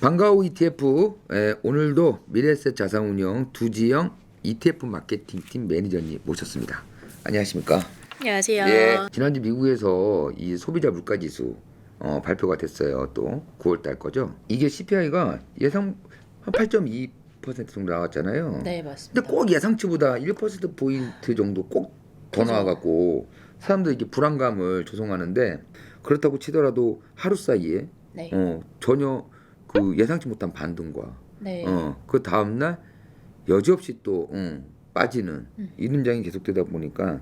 반가워 ETF 에, 오늘도 미래에셋 자산운용 두지영 ETF 마케팅팀 매니저님 모셨습니다. 안녕하십니까? 안녕하세요. 예. 지난주 미국에서 이 소비자 물가지수 어, 발표가 됐어요. 또 9월달 거죠. 이게 CPI가 예상 한 8.2% 정도 나왔잖아요. 네, 맞습니다. 근데 꼭 예상치보다 1% 포인트 정도 꼭 더. 나와갖고 사람들이 이게 불안감을 조성하는데 그렇다고 치더라도 하루 사이에 네. 어, 전혀 그 예상치 못한 반등과 네. 어, 그 다음 날 여지없이 또 응, 빠지는 음. 이런 장이 계속되다 보니까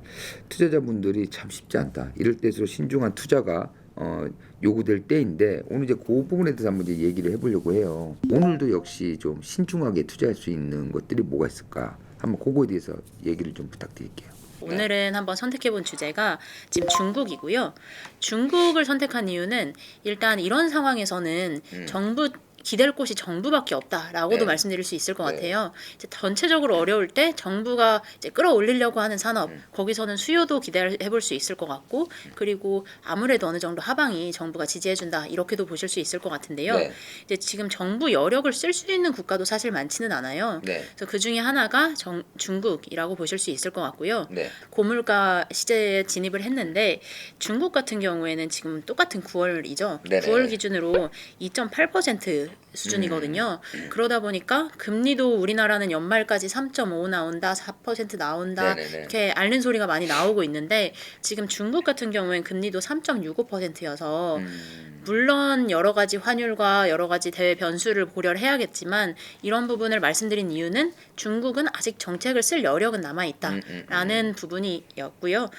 투자자분들이 참 쉽지 않다. 이럴 때일수록 신중한 투자가 어, 요구될 때인데 오늘 이제 그 부분에 대해서 한번 이제 얘기를 해보려고 해요. 오늘도 역시 좀 신중하게 투자할 수 있는 것들이 뭐가 있을까? 한번 그거에 대해서 얘기를 좀 부탁드릴게요. 오늘은 한번 선택해본 주제가 지금 중국이고요. 중국을 선택한 이유는 일단 이런 상황에서는 음. 정부 기댈 곳이 정부밖에 없다라고도 네. 말씀드릴 수 있을 것 네. 같아요. 이제 전체적으로 어려울 때 정부가 이제 끌어올리려고 하는 산업 음. 거기서는 수요도 기대해 볼 수 있을 것 같고 그리고 아무래도 어느 정도 하방이 정부가 지지해 준다 이렇게도 보실 수 있을 것 같은데요. 네. 이제 지금 정부 여력을 쓸 수 있는 국가도 사실 많지는 않아요. 네. 그래서 그 중에 하나가 정, 중국이라고 보실 수 있을 것 같고요. 네. 고물가 시대에 진입을 했는데 중국 같은 경우에는 지금 똑같은 9월이죠. 네네. 9월 기준으로 2.8% 수준이거든요. 음. 그러다 보니까 금리도 우리나라는 연말까지 3.5 나온다, 4% 나온다 네네네. 이렇게 앓는 소리가 많이 나오고 있는데 지금 중국 같은 경우엔 금리도 3.65%여서 음, 물론 여러 가지 환율과 여러 가지 대외 변수를 고려를 해야겠지만 이런 부분을 말씀드린 이유는 중국은 아직 정책을 쓸 여력은 남아 음, 음, 있다라는 부분이었고요.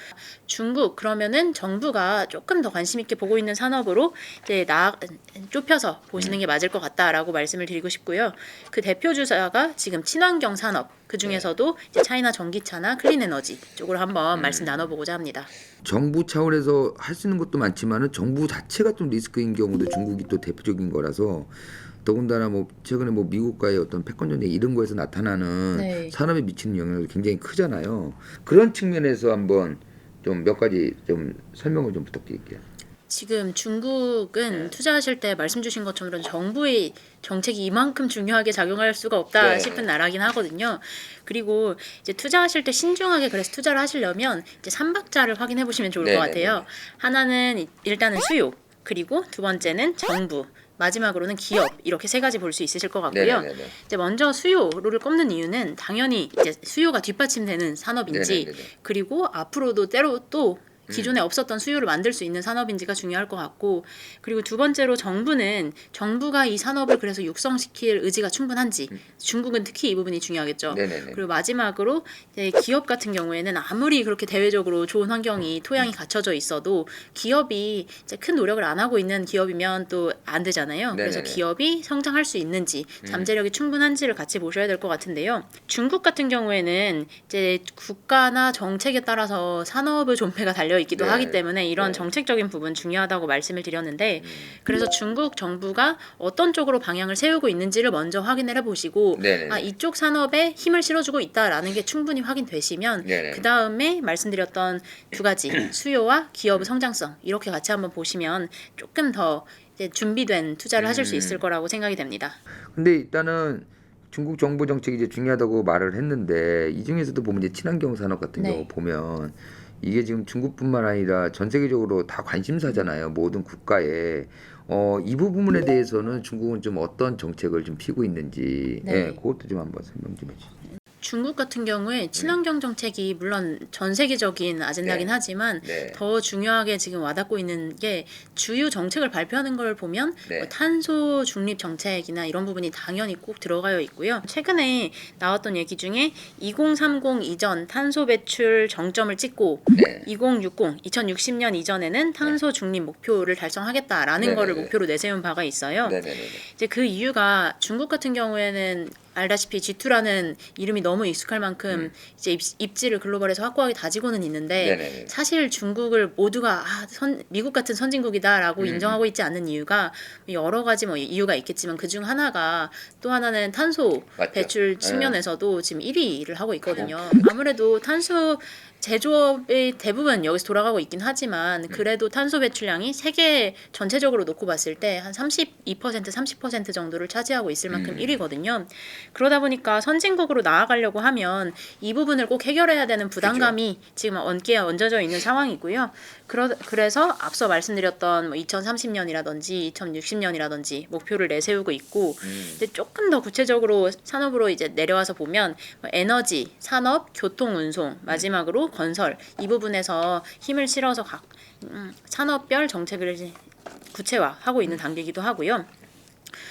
중국 그러면은 정부가 조금 더 관심 있게 보고 있는 산업으로 이제 나 좁혀서 보시는 음. 게 맞을 것 같다라고 말씀을 드리고 싶고요. 그 대표 주자가 지금 친환경 산업 그 중에서도 이제 차이나 전기차나 클린 에너지 쪽으로 한번 음. 말씀 나눠보고자 합니다. 정부 차원에서 할 수 있는 것도 많지만은 정부 자체가 좀 리스크인 경우도 중국이 또 대표적인 거라서 더군다나 뭐 최근에 뭐 미국과의 어떤 패권 전쟁 이런 거에서 나타나는 네. 산업에 미치는 영향이 굉장히 크잖아요. 그런 측면에서 한번 좀 몇 가지 좀 설명을 좀 부탁드릴게요. 지금 중국은 네. 투자하실 때 말씀 주신 것처럼 정부의 정책이 이만큼 중요하게 작용할 수가 없다 네. 싶은 나라긴 하거든요. 그리고 이제 투자하실 때 신중하게 그래서 투자를 하시려면 이제 삼박자를 확인해 보시면 좋을 네, 것 네, 같아요. 하나는 이- 일단은 수요, 그리고 두 번째는 정부, 마지막으로는 기업 이렇게 세 가지 볼 수 있으실 것 같고요. 네네네. 이제 먼저 수요를 꼽는 이유는 당연히 이제 수요가 뒷받침되는 산업인지 네네네네. 그리고 앞으로도 때로 또 음. 기존에 없었던 수요를 만들 수 있는 산업인지가 중요할 것 같고 그리고 두 번째로 정부는 정부가 이 산업을 그래서 육성시킬 의지가 충분한지 중국은 특히 이 부분이 중요하겠죠. 음. 네네네. 그리고 마지막으로 기업 같은 경우에는 아무리 그렇게 대외적으로 좋은 환경이 토양이 갖춰져 있어도 기업이 큰 노력을 안 하고 있는 기업이면 또 안 되잖아요. 그래서 네네네. 음. 기업이 성장할 수 있는지 잠재력이 충분한지를 같이 보셔야 될 것 같은데요. 중국 같은 경우에는 이제 국가나 정책에 따라서 산업의 존폐가 달려 있기도 네. 하기 때문에 이런 네. 정책적인 부분 중요하다고 말씀을 드렸는데 음. 그래서 중국 정부가 어떤 쪽으로 방향을 세우고 있는지를 먼저 확인을 해보시고 네네네. 아 이쪽 산업에 힘을 실어주고 있다라는 게 충분히 확인되시면. 그 다음에 말씀드렸던 두 가지 수요와 기업 의 성장성 이렇게 같이 한번 보시면 조금 더 이제 준비된 투자를 하실 수 음. 있을 거라고 생각이 됩니다. 근데 일단은 중국 정부 정책이 이제 중요하다고 말을 했는데 이 중에서도 보면 이제 친환경 산업 같은 네. 경우 보면 이게 지금 중국뿐만 아니라 전 세계적으로 다 관심사잖아요. 모든 국가에 어, 이 부분에 대해서는 중국은 좀 어떤 정책을 좀 피고 있는지 네. 예, 그것도 좀 한번 설명 좀 해주세요. 중국 같은 경우에 친환경 정책이 물론 전 세계적인 아젠다긴 네. 하지만 네. 더 중요하게 지금 와닿고 있는 게 주요 정책을 발표하는 걸 보면 네. 뭐 탄소 중립 정책이나 이런 부분이 당연히 꼭 들어가여 있고요. 최근에 나왔던 얘기 중에 2030 이전 탄소 배출 정점을 찍고 네. 2060, 2060년 이전에는 탄소 중립 목표를 달성하겠다라는 네네네. 거를 목표로 내세운 바가 있어요. 네네네. 이제 그 이유가 중국 같은 경우에는 알다시피 G2라는 이름이 너무 익숙할 만큼 이제 입, 입지를 글로벌에서 확고하게 다지고는 있는데 음. 네네네. 사실 중국을 모두가 아, 선, 미국 같은 선진국이다라고 음. 인정하고 있지 않는 이유가 여러 가지 뭐 이유가 있겠지만 그중 하나가 또 하나는 탄소 맞죠. 배출 네. 측면에서도 지금 1위를 하고 있거든요. 아무래도 탄소 제조업의 대부분 여기서 돌아가고 있긴 하지만 그래도 탄소 배출량이 세계 전체적으로 놓고 봤을 때 한 32% 30% 정도를 차지하고 있을 만큼 1위거든요. 그러다 보니까 선진국으로 나아가려고 하면 이 부분을 꼭 해결해야 되는 부담감이 지금 얹게 얹어져 있는 상황이고요. 그러, 그래서 앞서 말씀드렸던 뭐 2030년이라든지 2060년이라든지 목표를 내세우고 있고 근데 조금 더 구체적으로 산업으로 이제 내려와서 보면 뭐 에너지, 산업, 교통, 운송, 마지막으로 건설 이 부분에서 힘을 실어서 각 음, 산업별 정책을 구체화하고 있는 단계이기도 하고요.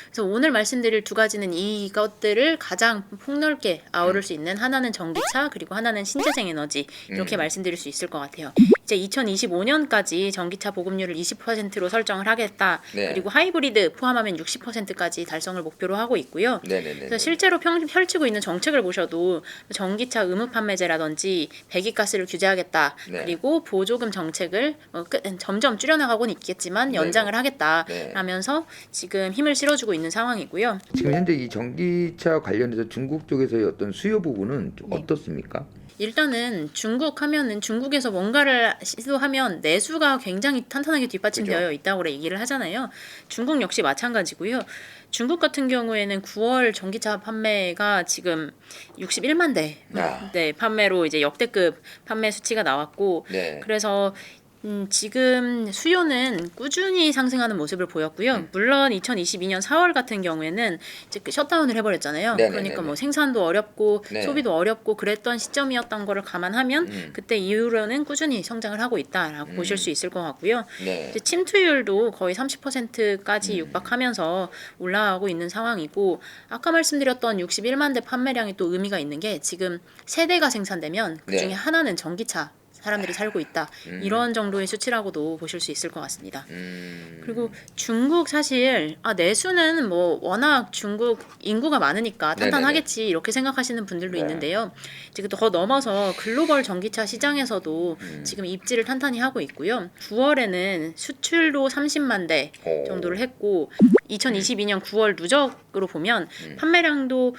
그래서 오늘 말씀드릴 두 가지는 이것들을 가장 폭넓게 아우를 수 있는 하나는 전기차 그리고 하나는 신재생 에너지. 이렇게 말씀드릴 수 있을 것 같아요. 이제 2025년까지 전기차 보급률을 20%로 설정을 하겠다. 네. 그리고 하이브리드 포함하면 60%까지 달성을 목표로 하고 있고요. 네네네. 그래서 실제로 평, 펼치고 있는 정책을 보셔도 전기차 의무 판매제라든지 배기가스를 규제하겠다. 네. 그리고 보조금 정책을 어, 끝- 점점 줄여나가고는 있겠지만 연장을 네. 하겠다라면서 지금 힘을 실어주고 있는 상황이고요. 지금 현재 이 전기차 관련해서 중국 쪽에서의 어떤 수요 부분은 좀 네. 어떻습니까? 일단은 중국 하면은 중국에서 뭔가를 시도하면 내수가 굉장히 탄탄하게 뒷받침되어 있다고 얘기를 하잖아요. 중국 역시 마찬가지고요. 중국 같은 경우에는 9월 전기차 판매가 지금 61만 대 아. 네, 판매로 이제 역대급 판매 수치가 나왔고 네. 그래서 음, 지금 수요는 꾸준히 상승하는 모습을 보였고요. 물론 2022년 4월 같은 경우에는 이제 그 셧다운을 해버렸잖아요. 네네네네. 그러니까 뭐 생산도 어렵고 네. 소비도 어렵고 그랬던 시점이었던 거를 감안하면 음. 그때 이후로는 꾸준히 성장을 하고 있다라고 보실 수 있을 것 같고요. 네. 침투율도 거의 30%까지 음. 육박하면서 올라가고 있는 상황이고 아까 말씀드렸던 61만 대 판매량이 또 의미가 있는 게 지금 세 대가 생산되면 그 중에 네. 하나는 전기차 사람들이 살고 있다 음. 이런 정도의 수치라고도 보실 수 있을 것 같습니다. 음. 그리고 중국 사실 아 내수는 뭐 워낙 중국 인구가 많으니까. 탄탄하겠지 이렇게 생각하시는 분들도 네. 있는데요. 지금 더 넘어서 글로벌 전기차 시장에서도 음. 지금 입지를 탄탄히 하고 있고요. 9월에는 수출도 30만 대 오. 정도를 했고 2022년 9월 누적으로 보면 음. 판매량도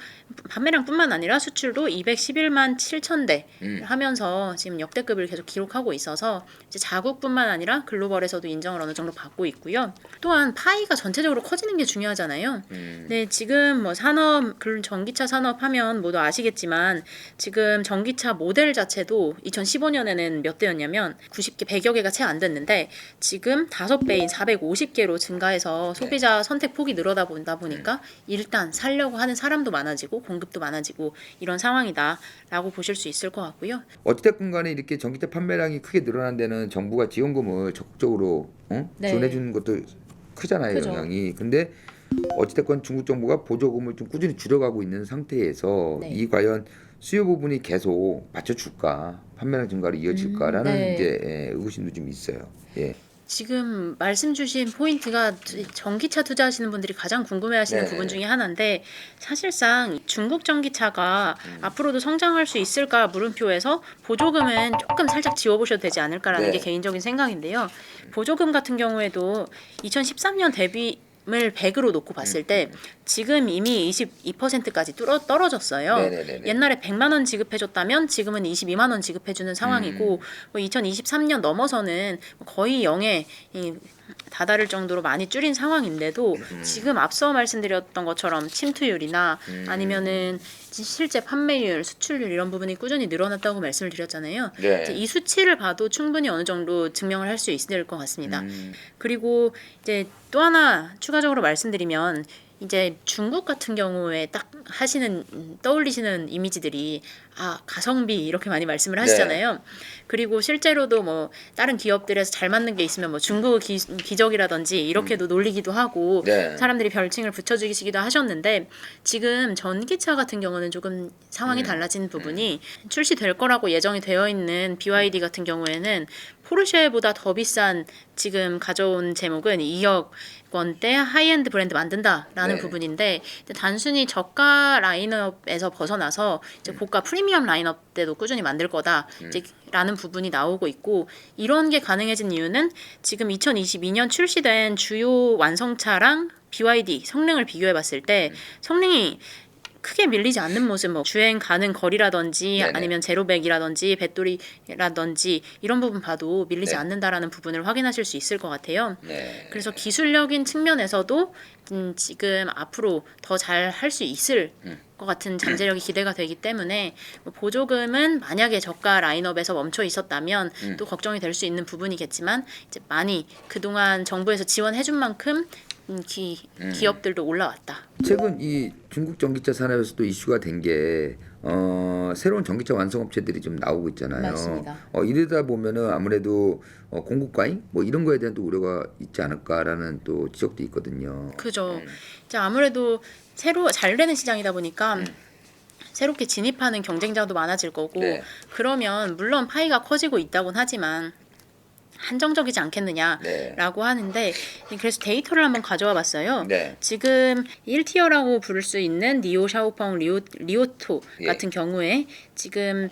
판매량뿐만 아니라 수출도 211만 7천 대 음. 하면서 지금 역대급을 계속 기록하고 있어서 이제 자국뿐만 아니라 글로벌에서도 인정을 어느 정도 받고 있고요. 또한 파이가 전체적으로 커지는 게 중요하잖아요. 음. 네, 지금 뭐 산업, 그 전기차 산업 하면 모두 아시겠지만 지금 전기차 모델 자체도 2015년에는 몇 대였냐면 90개, 100여 개가 채 안 됐는데 지금 5배인 450개로 증가해서 소비자 선택 폭이 늘어다 보다 보니까 일단 살려고 하는 사람도 많아지고 공급도 많아지고 이런 상황이다라고 보실 수 있을 것 같고요. 어찌됐건 간에 이렇게 전기차 판매량이 크게 늘어난 데는 정부가 지원금을 적극적으로 어? 네. 지원해 주는 것도 크잖아요 크죠. 영향이 근데 어찌됐건 중국 정부가 보조금을 좀 꾸준히 줄여가고 있는 상태에서 네. 이 과연 수요 부분이 계속 받쳐줄까 판매량 증가로 이어질까라는 음, 네. 이제 예, 의구심도 좀 있어요 예. 지금 말씀 주신 포인트가 전기차 투자하시는 분들이 가장 궁금해하시는 네. 부분 중에 하나인데 사실상 중국 전기차가 음. 앞으로도 성장할 수 있을까 물음표에서 보조금은 조금 살짝 지워보셔도 되지 않을까라는 네. 게 개인적인 생각인데요. 보조금 같은 경우에도 2013년 대비 을 100으로 놓고 봤을 때 지금 이미 22%까지 뚫어 떨어졌어요. 네네네네. 옛날에 100만 원 지급해 줬다면 지금은 22만 원 지급해 주는 상황이고 뭐 2023년 넘어서는 거의 0에 이 다다를 정도로 많이 줄인 상황인데도 지금 앞서 말씀드렸던 것처럼 침투율이나 아니면은 실제 판매율, 수출률 이런 부분이 꾸준히 늘어났다고 말씀을 드렸잖아요. 네. 이제 이 수치를 봐도 충분히 어느 정도 증명을 할 수 있을 것 같습니다. 음. 그리고 이제 또 하나 추가적으로 말씀드리면 이제 중국 같은 경우에 딱 하시는 음, 떠올리시는 이미지들이 아 가성비 이렇게 많이 말씀을 하시잖아요. 그리고 실제로도 뭐 다른 기업들에서 잘 맞는 게 있으면 뭐 중국 기, 기적이라든지 이렇게도 놀리기도 하고 네. 사람들이 별칭을 붙여주시기도 하셨는데 지금 전기차 같은 경우는 조금 상황이 음. 달라진 부분이 출시될 거라고 예정이 되어 있는 BYD 같은 경우에는 포르쉐보다 더 비싼 지금 가져온 제목은 2억 원대 하이엔드 브랜드 만든다라는 네. 부분인데 단순히 저가 라인업에서 벗어나서 이제 고가 프리미엄 라인업 때도 꾸준히 만들 거다. 이제 라는 부분이 나오고 있고 이런 게 가능해진 이유는 지금 2022년 출시된 주요 완성차랑 BYD 성능을 비교해 봤을 때 성능이 크게 밀리지 않는 모습, 뭐 주행 가는 거리라든지 네네. 아니면 제로백이라든지 배터리라든지 이런 부분 봐도 밀리지 네. 않는다라는 부분을 확인하실 수 있을 것 같아요. 네. 그래서 기술력인 측면에서도 음, 지금 앞으로 더 잘 할 수 있을 음. 것 같은 잠재력이 기대가 되기 때문에 뭐 보조금은 만약에 저가 라인업에서 멈춰 있었다면 음. 또 걱정이 될 수 있는 부분이겠지만 이제 많이 그동안 정부에서 지원해준 만큼 음, 기, 기업들도 올라왔다. 최근 이 중국 전기차 산업에서도 이슈가 된 게 어, 새로운 전기차 완성업체들이 좀 나오고 있잖아요. 맞습니다. 어, 이러다 보면은 아무래도 어, 공급 과잉 뭐 이런 거에 대한 또 우려가 있지 않을까라는 또 지적도 있거든요. 그죠. 이제 아무래도 새로 잘 되는 시장이다 보니까 음. 새롭게 진입하는 경쟁자도 많아질 거고 네. 그러면 물론 파이가 커지고 있다곤 하지만 한정적이지 않겠느냐라고 네. 하는데 그래서 데이터를 한번 가져와 봤어요. 네. 지금 1티어라고 부를 수 있는 니오 샤오펑 리오, 리오토 예. 같은 경우에 지금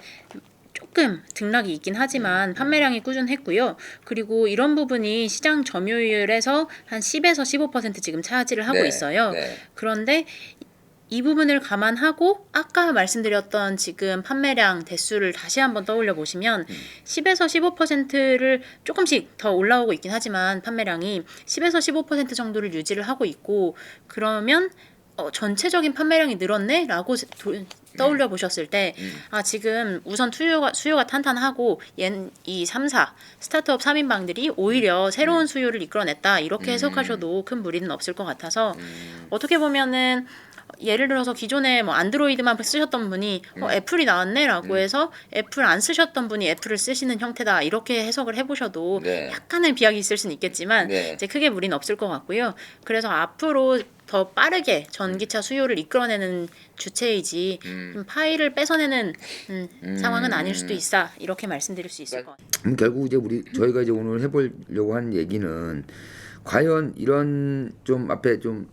조금 등락이 있긴 음, 하지만 판매량이 꾸준했고요. 그리고 이런 부분이 시장 점유율에서 한 10에서 15% 지금 차지를 하고 네. 있어요. 네. 그런데 이 부분을 감안하고 아까 말씀드렸던 지금 판매량 대수를 다시 한번 떠올려 보시면 10에서 15%를 조금씩 더 올라오고 있긴 하지만 판매량이 10에서 15% 정도를 유지를 하고 있고 그러면 어, 전체적인 판매량이 늘었네 라고 도- 떠올려 보셨을 때, 아, 지금 우선 수요가, 수요가 탄탄하고, 옌, 이 3사, 스타트업 3인방들이 오히려 새로운 수요를 이끌어냈다. 이렇게 해석하셔도 큰 무리는 없을 것 같아서, 어떻게 보면은, 예를 들어서 기존에 뭐 안드로이드만 쓰셨던 분이 어, 애플이 나왔네라고 해서 애플 안 쓰셨던 분이 애플을 쓰시는 형태다 이렇게 해석을 해보셔도 네. 약간의 비약이 있을 수는 있겠지만 네. 이제 크게 무리는 없을 것 같고요. 그래서 앞으로 더 빠르게 전기차 수요를 이끌어내는 주체이지 좀 파일을 뺏어내는 음, 상황은 아닐 수도 있어 이렇게 말씀드릴 수 있을 것 같아요. 음, 결국 이제 우리 저희가 이제 오늘 해보려고 하는 얘기는 과연 이런 좀 앞에 좀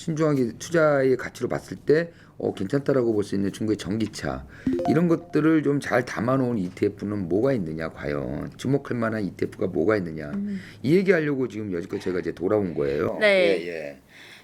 신중하게 투자의 가치로 봤을 때 어, 괜찮다라고 볼 수 있는 중국의 전기차 이런 것들을 좀 잘 담아놓은 ETF는 뭐가 있느냐 과연 주목할 만한 ETF가 뭐가 있느냐 이 얘기하려고 지금 여지껏 제가 이제 돌아온 거예요. 네. 예, 예.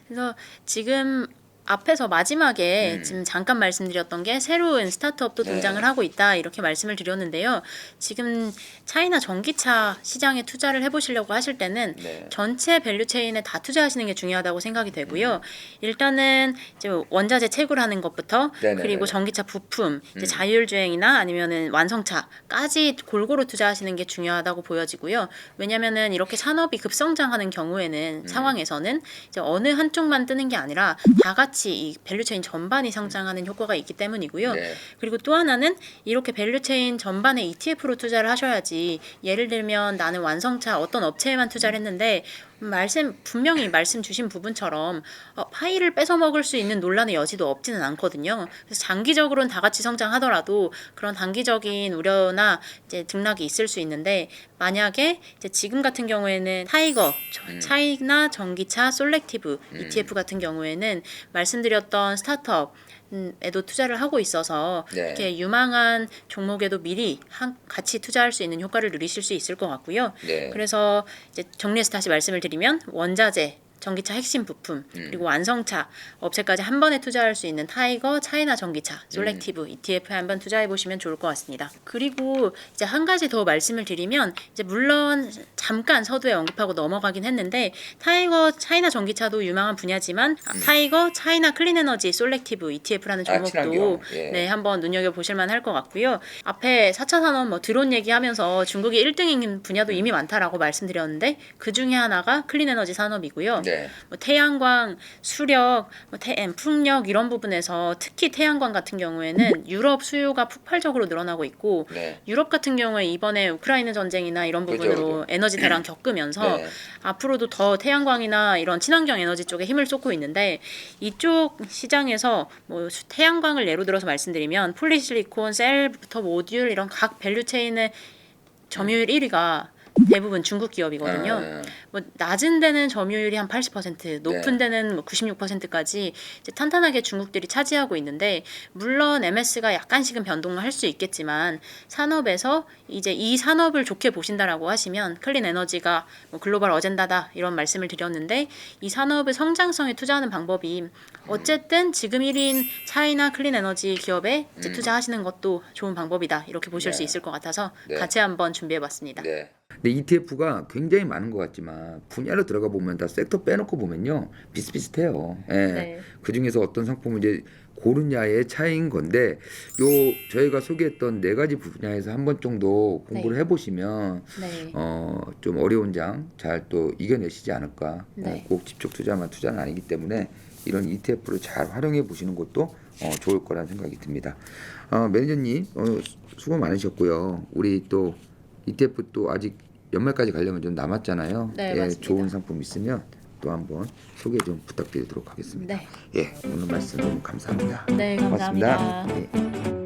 그래서 지금 앞에서 마지막에 음. 지금 잠깐 말씀드렸던 게 새로운 스타트업도 네. 등장을 하고 있다 이렇게 말씀을 드렸는데요. 지금 차이나 전기차 시장에 투자를 해보시려고 하실 때는 네. 전체 밸류 체인에 다 투자하시는 게 중요하다고 생각이 음. 되고요. 일단은 이제 원자재 채굴하는 것부터 네네네. 그리고 전기차 부품, 음. 자율주행이나 아니면은 완성차까지 골고루 투자하시는 게 중요하다고 보여지고요. 왜냐면은 이렇게 산업이 급성장하는 경우에는 음. 상황에서는 이제 어느 한쪽만 뜨는 게 아니라 다 같이 이 밸류 체인 전반이 성장하는 효과가 있기 때문이고요. 네. 그리고 또 하나는 이렇게 밸류 체인 전반에 ETF로 투자를 하셔야지 예를 들면 나는 완성차 어떤 업체에만 투자를 했는데 말씀 분명히 말씀 주신 부분처럼 어, 파이를 뺏어 먹을 수 있는 논란의 여지도 없지는 않거든요. 그래서 장기적으로는 다 같이 성장하더라도 그런 단기적인 우려나 이제 등락이 있을 수 있는데 만약에 이제 지금 같은 경우에는 타이거, 저- 차이나 전기차 솔렉티브 ETF 같은 경우에는 말씀드렸던 스타트업 에도 투자를 하고 있어서 네. 이렇게 유망한 종목에도 미리 한, 같이 투자할 수 있는 효과를 누리실 수 있을 것 같고요. 네. 그래서 이제 정리해서 다시 말씀을 드리면 원자재 전기차 핵심 부품 그리고 완성차 업체까지 한 번에 투자할 수 있는 타이거 차이나 전기차 솔렉티브 ETF에 한번 투자해 보시면 좋을 것 같습니다. 그리고 이제 한 가지 더 말씀을 드리면 이제 물론 잠깐 서두에 언급하고 넘어가긴 했는데 타이거 차이나 전기차도 유망한 분야지만 아, 타이거 차이나 클린 에너지 솔렉티브 ETF라는 아, 종목도 친환경. 예. 네 한번 눈여겨 보실 만할 것 같고요. 앞에 4차 산업 뭐 드론 얘기하면서 중국이 1등인 분야도 이미 많다라고 말씀드렸는데 그 중에 하나가 클린 에너지 산업이고요. 네. 뭐 태양광, 수력, 뭐 태, 엠, 풍력 이런 부분에서 특히 태양광 같은 경우에는 유럽 수요가 폭발적으로 늘어나고 있고 네. 유럽 같은 경우에 이번에 우크라이나 전쟁이나 이런 그죠, 부분으로 그죠. 에너지 대란 겪으면서 네. 앞으로도 더 태양광이나 이런 친환경 에너지 쪽에 힘을 쏟고 있는데 이쪽 시장에서 뭐 수- 태양광을 예로 들어서 말씀드리면 폴리실리콘, 셀부터 모듈 이런 각 밸류 체인의 점유율 1위가 대부분 중국 기업이거든요. 아, 뭐 낮은 데는 점유율이 한 80%, 높은 네. 데는 뭐 96%까지 이제 탄탄하게 중국들이 차지하고 있는데 물론 MS가 약간씩은 변동을 할 수 있겠지만 산업에서 이제 이 산업을 좋게 보신다라고 하시면 클린 에너지가 뭐 글로벌 어젠다다 이런 말씀을 드렸는데 이 산업의 성장성에 투자하는 방법이 어쨌든 지금 1인 차이나 클린 에너지 기업에 이제 음. 투자하시는 것도 좋은 방법이다 이렇게 보실 수 네. 있을 것 같아서 네. 같이 한번 준비해봤습니다. 네. 근데 ETF가 굉장히 많은 것 같지만 분야로 들어가 보면 다 섹터 빼놓고 보면요 비슷비슷해요. 예. 네. 그 중에서 어떤 상품을 이제 고르냐의 차이인 건데 요 저희가 소개했던 네 가지 분야에서 한 번 정도 공부를 해보시면 네. 어좀 어려운 장 잘 또 이겨내시지 않을까. 네. 어, 꼭 집중 투자만 투자는 아니기 때문에 이런 ETF를 잘 활용해 보시는 것도 어, 좋을 거라는 생각이 듭니다. 어, 매니저님 어, 수고 많으셨고요. 우리 또 ETF 또 아직 연말까지 가려면 좀 남았잖아요. 네, 예, 맞습니다. 좋은 상품 있으면 또 한번 소개 좀 부탁드리도록 하겠습니다. 네. 예, 오늘 말씀 너무 감사합니다. 네, 감사합니다. 고맙습니다. 예.